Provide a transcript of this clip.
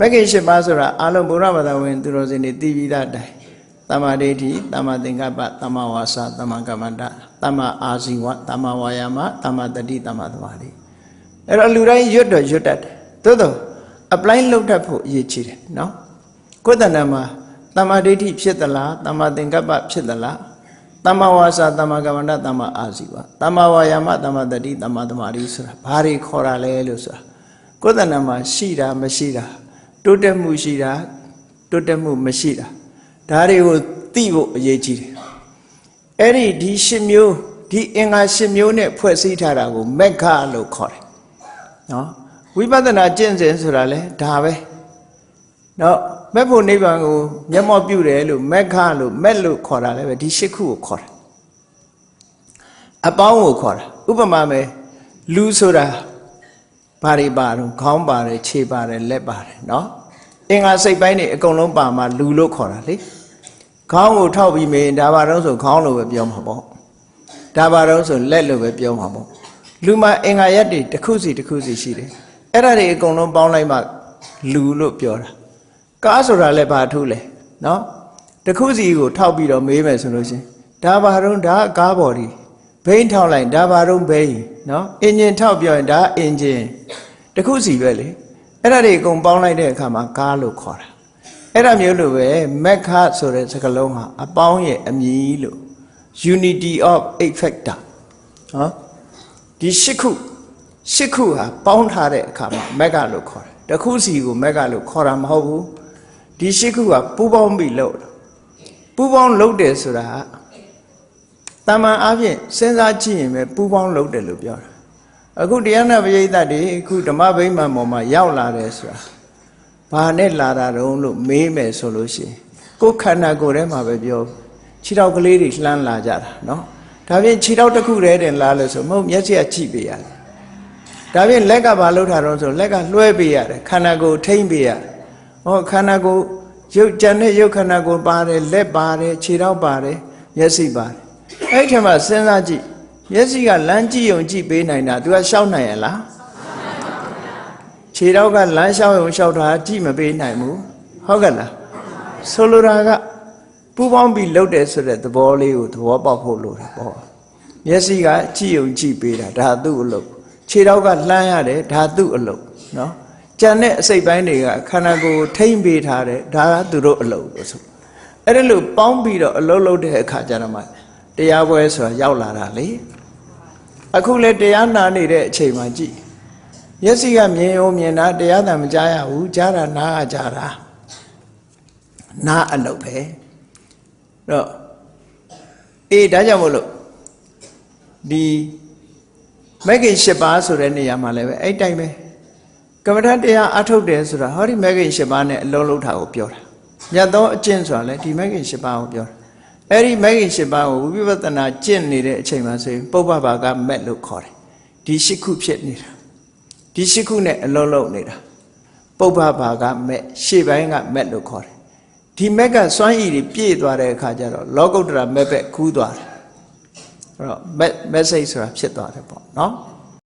မဂ္ဂင်၈ပါးဆိုတာအာလုံးဘုရားဘာသာဝင် သူတော်စင်တွေသိပြီးသားတိုင်တမ္မာဒိဋ္ဌိတမ္မာသင်္ကပ္ပတမ္မာဝါစာတမ္မာကမ္မန္တတမ္မာအာဇီဝတမ္မာဝါယာမတမ္မာတတိတမ္မာသမာဓိအဲ့တော့လူတိုင်းရွတ်တော့ရွတ်တတ်တယ်သို့တော့ apply လုပ်တတ်ဖို့အရေးကြီးတယ်နော်ကိုယ်တဏ္ဍာမှာတမ္မာဒိဋ္ဌိဖြစ်သလားတမ္မာသင်္ကပ္ပဖြစ်သလားတမ္မာဝါစာတမ္မာကမ္မန္တတမ္မာအာဇီဝတမ္မာဝါယာမတမ္မာတတိတမ္မာသမာဓိဆိုတာဘာတွေခေါ်တာလဲလို့ဆိုတာကိုယ်တဏ္ဍာမှာရှိတာမရှိတာ တိုးတက်မှုရှိတာတိုးတက်မှုမရှိတာဒါတွေကိုသိဖို့အရေးကြီးတယ်အဲ့ဒီဒီရှစ်မျိုးဒီအင်္ဂါရှစ်မျိုးနဲ့ဖွဲ့စည်းထားတာကိုမက္ခလို့ခေါ်တယ်နော်ဝိပဿနာကျင့်စဉ်ဆိုတာလဲဒါပဲနော်မက်ဖို့နိဗ္ဗာန်ကိုမျက်မှောက်ပြုတယ်လို့မက္ခလို့မက်လို့ခေါ်တာလဲပဲဒီရှစ်ခုကိုခေါ်တာအပေါင်းကိုခေါ်တာဥပမာမယ်လူဆိုတာ ဘာတွေပါတော့ခေါင်းပါတယ်ခြေပါတယ်လက်ပါတယ်နော်အင်္ဂါစိတ်ပိုင်းတွေအကုန်လုံးပါမှလူလို့ခေါ်တာလေခေါင်းကိုထောက်ပြီးမင်းဒါပါတော့ဆိုခေါင်းလို့ပဲပြောမှာပေါ့ဒါပါတော့ဆိုလက်လို့ပဲပြောမှာပေါ့လူမှာအင်္ဂါရက်တွေတစ်ခုစီတစ်ခုစီရှိတယ်အဲ့ဒါတွေအကုန်လုံးပေါင်းလိုက်မှလူလို့ပြောတာကားဆိုတာလည်းဘာထုလဲနော်တစ်ခုစီကိုထောက်ပြီးတော့မေးမယ်ဆိုလို့ရှင်ဒါပါတော့ဒါကကားပေါ်ဒီ ဘိန်းထောက်လိုက်ဒါပါတော့ဘိန်းနော်အင်ဂျင်ထောက်ပြောရင်ဒါအင်ဂျင်တစ်ခုစီပဲလေအဲ့ဒါတွေအကုန်ပေါင်းလိုက်တဲ့အခါမှာကားလို့ခေါ်တာအဲ့ဒါမျိုးလိုပဲမက်ခဆိုတဲ့စကားလုံးဟာအပေါင်းရဲ့အမည်လို့ unity of eight factor နော်ဒီရှစ်ခုရှစ်ခုဟာပေါင်းထားတဲ့အခါမှာမက်ကလို့ခေါ်တယ်တစ်ခုစီကိုမက်ကလို့ခေါ်တာမဟုတ်ဘူးဒီရှစ်ခုကပူးပေါင်းပြီးလုပ်တယ်ပူးပေါင်းလုပ်တယ်ဆိုတာက တာမန်အားဖြင့်စဉ်းစားကြည့်ရင်ပဲပူးပေါင်းလုပ်တယ်လို့ပြောတာအခုတရားနာပရိသတ်တွေအခုဓမ္မဗိမာန်ပေါ်မှာရောက်လာတယ်ဆိုတာဘာနဲ့လာတာတုံးလို့မေးမယ်ဆိုလို့ရှိရင်ကိုယ်ခန္ဓာကိုယ်ထဲမှာပဲပြောခြေထောက်ကလေးတွေလှမ်းလာကြတာเนาะဒါဖြင့်ခြေထောက်တစ်ခုတည်းတင်လာလို့ဆိုမဟုတ်မျက်စိကကြည့်ပေးရတယ်ဒါဖြင့်လက်ကဘာလုပ်တာတော့ဆိုလက်ကလွှဲပေးရတယ်ခန္ဓာကိုယ်ထိမ့်ပေးရတယ်ဟောခန္ဓာကိုယ်ရုပ်ကြံတဲ့ရုပ်ခန္ဓာကိုယ်ပါတယ်လက်ပါတယ်ခြေထောက်ပါတယ်မျက်စိပါတယ် အဲ့ဒီထက်မှစဉ်းစားကြည့်မျက်စိကလမ်းကြည့်ုံကြည့်ပေးနိုင်တာ तू ကရှောက်နိုင်ရလားခြေထောက်ကလမ်းလျှောက်ရုံလျှောက်တာကြည့်မပေးနိုင်ဘူးဟုတ်ကဲ့လားဆိုလိုတာကပူပေါင်းပြီးလှုပ်တယ်ဆိုတဲ့သဘောလေးကိုသဘောပေါက်ဖို့လိုတာပေါ့မျက်စိကကြည့်ုံကြည့်ပေးတာဒါသူ့အလုပ်ခြေထောက်ကလှမ်းရတယ်ဒါသူ့အလုပ်နော်ကြံတဲ့အစိတ်ပိုင်းတွေကခန္ဓာကိုယ်ထိမ့်ပေးထားတယ်ဒါကသူတို့အလုပ်လို့ဆိုအဲ့ဒါလို့ပေါင်းပြီးတော့အလုပ်လုပ်တဲ့အခါကျတော့မှ တရားပွဲဆိုတာရောက်လာတာလေအခုလေတရားနာနေတဲ့အချိန်မှာကြည့်မျက်စိကမြင်အောင်မြင်တာတရားသာမကြားရဘူးကြားတာနားကကြားတာနားအလုပ်ပဲတော့အေးဒါကြောင့်မို့လို့ဒီမဂ္ဂင်၈ပါးဆိုတဲ့နေရာမှာလည်းပဲအဲ့တိုင်းပဲကမ္မထတရားအထုတ်တယ်ဆိုတာဟောဒီမဂ္ဂင်၈ပါးနဲ့အလုံးလုံးတာကိုပြောတာမြတ်သောအကျင့်ဆိုတာလည်းဒီမဂ္ဂင်၈ပါးကိုပြောတာ အဲ့ဒီမဂ္ဂင်၈ပါးကိုဝိပဿနာကျင့်နေတဲ့အချိန်မှာဆိုရင်ပုပ္ပဘာကမက်လို့ခေါ်တယ်ဒီ၈ခုဖြစ်နေတာဒီ၈ခုနဲ့အလုံးလုံးနေတာပုပ္ပဘာကမက်ရှေ့ပိုင်းကမက်လို့ခေါ်တယ်ဒီမက်ကစွမ်းရည်တွေပြည့်သွားတဲ့အခါကျတော့လောကုတ္တရာမက်ပဲကူးသွားတယ်အဲ့တော့ message ဆိုတာဖြစ်သွားတယ်ပေါ့နော်